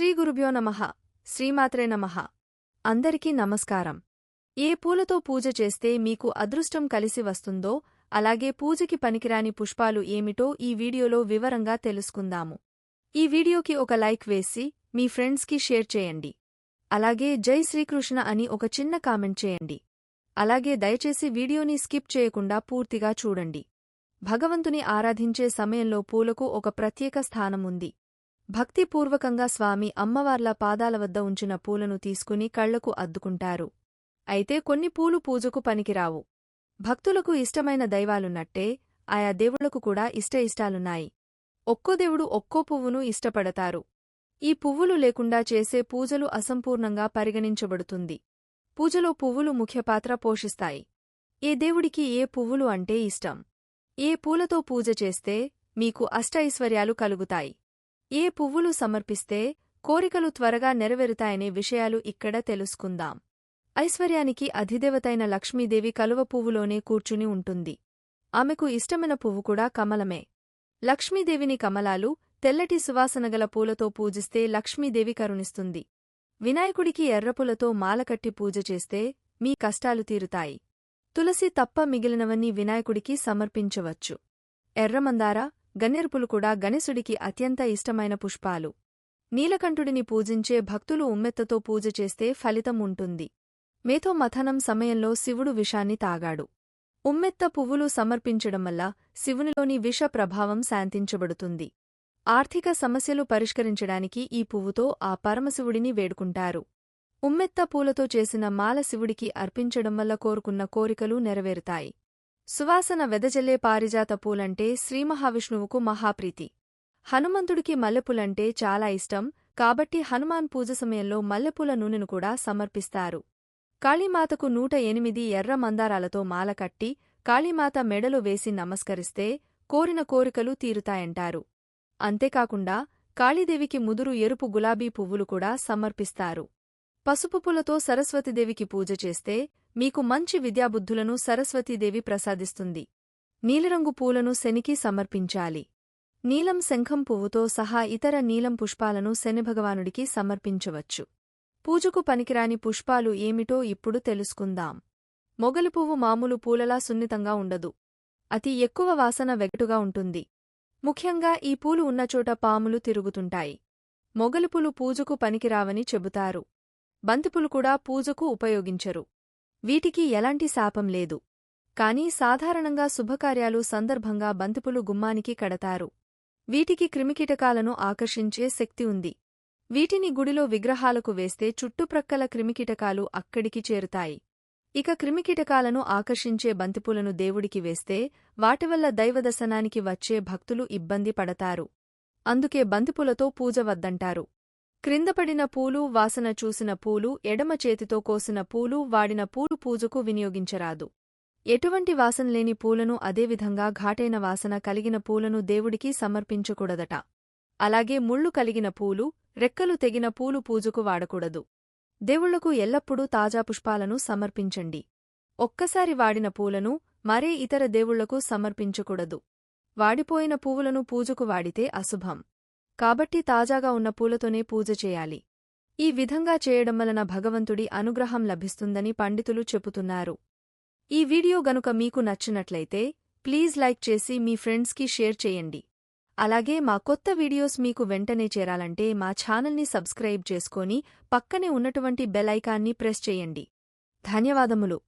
శ్రీ గురుభ్యో నమః. శ్రీమాత్రే నమః. అందరికీ నమస్కారం. ఏ పూలతో పూజ చేస్తే మీకు అదృష్టం కలిసి వస్తుందో అలాగే పూజకి పనికిరాని పుష్పాలు ఏమిటో ఈ వీడియోలో వివరంగా తెలుసుకుందాము. ఈ వీడియోకి ఒక లైక్ వేసి మీ ఫ్రెండ్స్కి షేర్ చేయండి. అలాగే జై శ్రీకృష్ణ అని ఒక చిన్న కామెంట్ చేయండి. అలాగే దయచేసి వీడియోని స్కిప్ చేయకుండా పూర్తిగా చూడండి. భగవంతుని ఆరాధించే సమయంలో పూలకు ఒక ప్రత్యేక స్థానం ఉంది భక్తిపూర్వకంగా స్వామి అమ్మవార్ల పాదాల వద్ద ఉంచిన పూలను తీసుకుని కళ్ళకు అద్దుకుంటారు. అయితే కొన్ని పూలు పూజకు పనికిరావు. భక్తులకు ఇష్టమైన దైవాలున్నట్టే ఆయా దేవుళ్ళకు కూడా ఇష్ట ఇష్టాలున్నాయి ఒక్కో దేవుడు ఒక్కో పువ్వును ఇష్టపడతారు. ఈ పువ్వులు లేకుండా చేసే పూజలు అసంపూర్ణంగా పరిగణించబడుతుంది. పూజలో పువ్వులు ముఖ్యపాత్ర పోషిస్తాయి. ఏ దేవుడికి ఏ పువ్వులు అంటే ఇష్టం? ఏ పూలతో పూజ చేస్తే మీకు అష్ట ఐశ్వర్యాలు కలుగుతాయి. ఏ పువ్వులు సమర్పిస్తే కోరికలు త్వరగా నెరవేరుతాయనే విషయాలు ఇక్కడ తెలుసుకుందాం. ఐశ్వర్యానికి అధిదేవతైన లక్ష్మీదేవి కలువ పువ్వులోనే కూర్చుని ఉంటుంది. ఆమెకు ఇష్టమైన పువ్వు కూడా కమలమే. లక్ష్మీదేవిని కమలాలు తెల్లటి సువాసనగల పూలతో పూజిస్తే లక్ష్మీదేవి కరుణిస్తుంది. వినాయకుడికి ఎర్రపులతో మాలకట్టి పూజ చేస్తే మీ కష్టాలు తీరుతాయి. తులసి తప్ప మిగిలినవన్నీ వినాయకుడికి సమర్పించవచ్చు. ఎర్రమందార గన్నెరుపులు కూడా గణేశుడికి అత్యంత ఇష్టమైన పుష్పాలు. నీలకంఠుడిని పూజించే భక్తులు ఉమ్మెత్తతో పూజ చేస్తే ఫలితం ఉంటుంది. మేథో మథనం సమయంలో శివుడు విషాన్ని తాగాడు. ఉమ్మెత్త పువ్వులు సమర్పించడం వల్ల శివునిలోని విష ప్రభావం శాంతించబడుతుంది. ఆర్థిక సమస్యలు పరిష్కరించడానికి ఈ పువ్వుతో ఆ పరమశివుడిని వేడుకుంటారు. ఉమ్మెత్త పూలతో చేసిన మాల శివుడికి అర్పించడం వల్ల కోరుకున్న కోరికలు నెరవేరుతాయి. సువాసన వెదజల్లే పారిజాత పూలంటే శ్రీమహావిష్ణువుకు మహాప్రీతి. హనుమంతుడికి మల్లెపూలంటే చాలా ఇష్టం కాబట్టి హనుమాన్ పూజ సమయంలో మల్లెపూల నూనెను కూడా సమర్పిస్తారు. కాళీమాతకు నూట ఎనిమిది ఎర్ర మందారాలతో మాల కట్టి కాళీమాత మెడలో వేసి నమస్కరిస్తే కోరిన కోరికలు తీరుతాయంటారు. అంతేకాకుండా కాళీదేవికి ముదురు ఎరుపు గులాబీ పువ్వులు కూడా సమర్పిస్తారు. పసుపు పూలతో సరస్వతిదేవికి పూజ చేస్తే మీకు మంచి విద్యాబుద్ధులను సరస్వతీదేవి ప్రసాదిస్తుంది. నీలిరంగు పూలను శనికి సమర్పించాలి. నీలం శంఖం పువ్వుతో సహా ఇతర నీలం పుష్పాలను శనిభగవానుడికి సమర్పించవచ్చు. పూజకు పనికిరాని పుష్పాలు ఏమిటో ఇప్పుడు తెలుసుకుందాం. మొగలు పువ్వు మామూలు పూలలా సున్నితంగా ఉండదు. అతి ఎక్కువ వాసన వెగటుగా ఉంటుంది. ముఖ్యంగా ఈ పూలు ఉన్నచోట పాములు తిరుగుతుంటాయి. మొగలుపులు పూజకు పనికిరావని చెబుతారు. బంతిపులు కూడా పూజకు ఉపయోగించరు. వీటికి ఎలాంటి శాపం లేదు. కాని సాధారణంగా శుభకార్యాలు సందర్భంగా బంతిపులు గుమ్మానికి కడతారు. వీటికి క్రిమికీటకాలను ఆకర్షించే శక్తి ఉంది. వీటిని గుడిలో విగ్రహాలకు వేస్తే చుట్టుప్రక్కల క్రిమికీటకాలు అక్కడికి చేరుతాయి. ఇక క్రిమికీటకాలను ఆకర్షించే బంతిపూలను దేవుడికి వేస్తే వాటివల్ల దైవదర్శనానికి వచ్చే భక్తులు ఇబ్బంది పడతారు. అందుకే బంతిపూలతో పూజ వద్దంటారు. క్రిందపడిన పూలు వాసన చూసిన పూలు ఎడమ చేతితో కోసిన పూలు వాడిన పూలు పూజకు వినియోగించరాదు. ఎటువంటి వాసనలేని పూలను అదేవిధంగా ఘాటైన వాసన కలిగిన పూలను దేవుడికి సమర్పించకూడదట. అలాగే ముళ్ళు కలిగిన పూలు రెక్కలు తెగిన పూలు పూజకు వాడకూడదు. దేవుళ్ళకు ఎల్లప్పుడూ తాజా పుష్పాలను సమర్పించండి. ఒక్కసారి వాడిన పూలను మరే ఇతర దేవుళ్ళకు సమర్పించకూడదు. వాడిపోయిన పువ్వులను పూజకు వాడితే అశుభం. కాబట్టి తాజాగా ఉన్న పూలతోనే పూజ చేయాలి. ఈ విధంగా చేయడం వలన భగవంతుడి అనుగ్రహం లభిస్తుందని పండితులు చెబుతున్నారు. ఈ వీడియో గనుక మీకు నచ్చినట్లయితే ప్లీజ్ లైక్ చేసి మీ ఫ్రెండ్స్కి షేర్ చేయండి. అలాగే మా కొత్త వీడియోస్ మీకు వెంటనే చేరాలంటే మా ఛానల్ని సబ్స్క్రైబ్ చేసుకొని పక్కనే ఉన్నటువంటి బెల్ ఐకాన్ని ప్రెస్ చేయండి. ధన్యవాదములు.